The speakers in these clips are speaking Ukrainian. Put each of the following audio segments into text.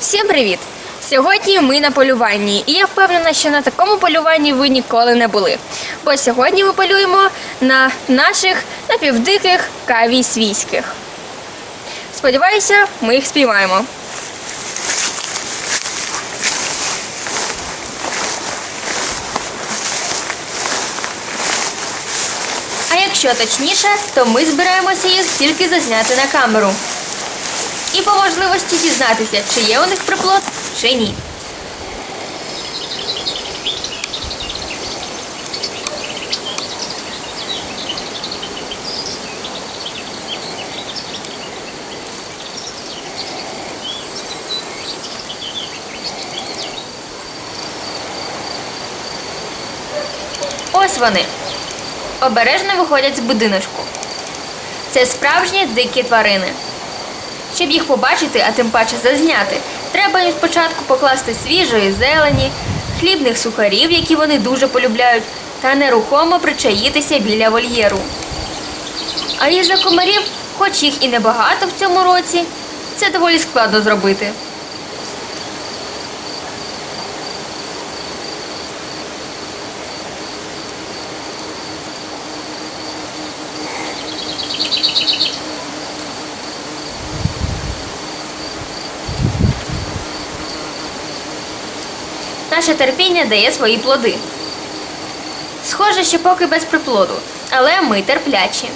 Всім привіт! Сьогодні ми на полюванні, і я впевнена, що на такому полюванні ви ніколи не були. Бо сьогодні ми полюємо на наших напівдиких кавій свійських. Сподіваюся, ми їх спіймаємо. А якщо точніше, то ми збираємося їх тільки зазняти на камеру. І по можливості дізнатися, чи є у них приплод, чи ні. Ось вони. Обережно виходять з будиночку. Це справжні дикі тварини. Щоб їх побачити, а тим паче зазняти, треба їм спочатку покласти свіжої зелені, хлібних сухарів, які вони дуже полюбляють, та нерухомо причаїтися біля вольєру. А із-за комарів, хоч їх і небагато в цьому році, це доволі складно зробити. Наше терпіння дає свої плоди. Схоже, що поки без приплоду, але ми терплячі.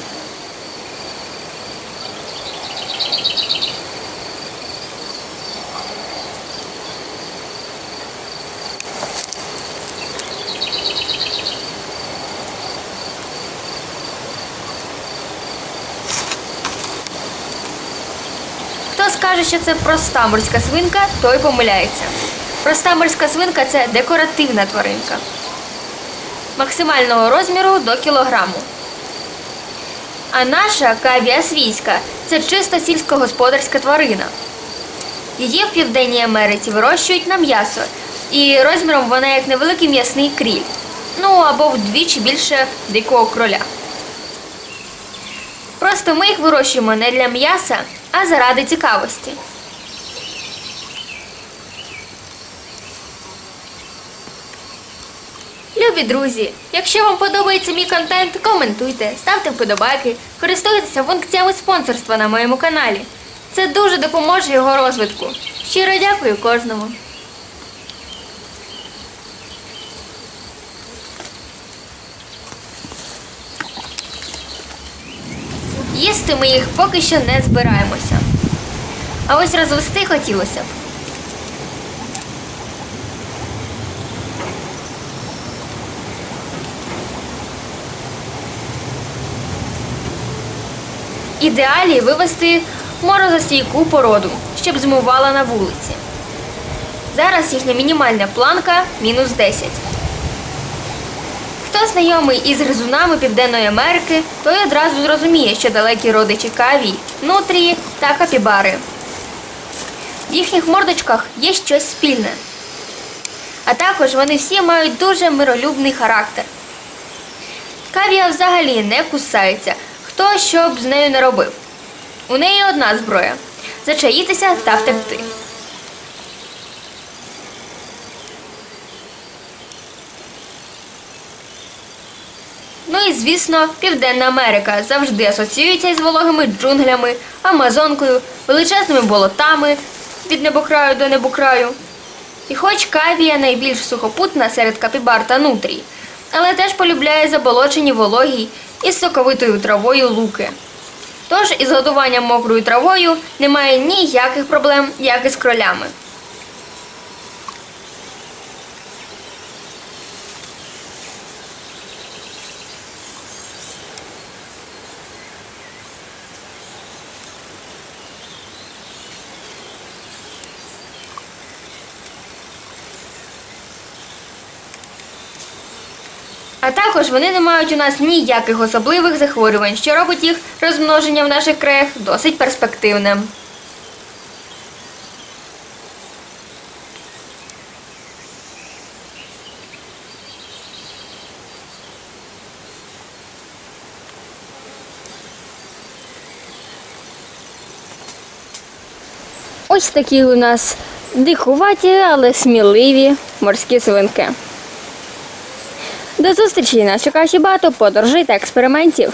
Хто скаже, що це проста морська свинка, той помиляється. Проста морська свинка це декоративна тваринка. Максимального розміру до кілограму. А наша кавія свійська це чисто сільськогосподарська тварина. Її в Південній Америці вирощують на м'ясо, і розміром вона як невеликий м'ясний кріль. Ну або вдвічі більше дикого кроля. Просто ми їх вирощуємо не для м'яса, а заради цікавості. Любі друзі, якщо вам подобається мій контент, коментуйте, ставте вподобайки, користуйтеся функціями спонсорства на моєму каналі. Це дуже допоможе його розвитку. Щиро дякую кожному. Їсти ми їх поки що не збираємося. А ось розвести хотілося б. Ідеалі вивести морозостійку породу, щоб змивала на вулиці. Зараз їхня мінімальна планка мінус 10. Хто знайомий із гризунами Південної Америки, той одразу зрозуміє, що далекі родичі кавій, нутрії та капібари. В їхніх мордочках є щось спільне. А також вони всі мають дуже миролюбний характер. Кавія взагалі не кусається, хто що б з нею не робив. У неї одна зброя зачаїтися та втекти. Ну і звісно, Південна Америка завжди асоціюється із вологими джунглями, Амазонкою, величезними болотами від небокраю до небокраю. І хоч кавія найбільш сухопутна серед капібар та нутрій, але теж полюбляє заболочені вологі із соковитою травою луки. Тож із годуванням мокрою травою немає ніяких проблем, як і з кролями. А також вони не мають у нас ніяких особливих захворювань, що робить їх розмноження в наших краях досить перспективним. Ось такий у нас Дикуваті, але сміливі морські свинки. До зустрічі! Нас чекає ще багато подорожей та експериментів.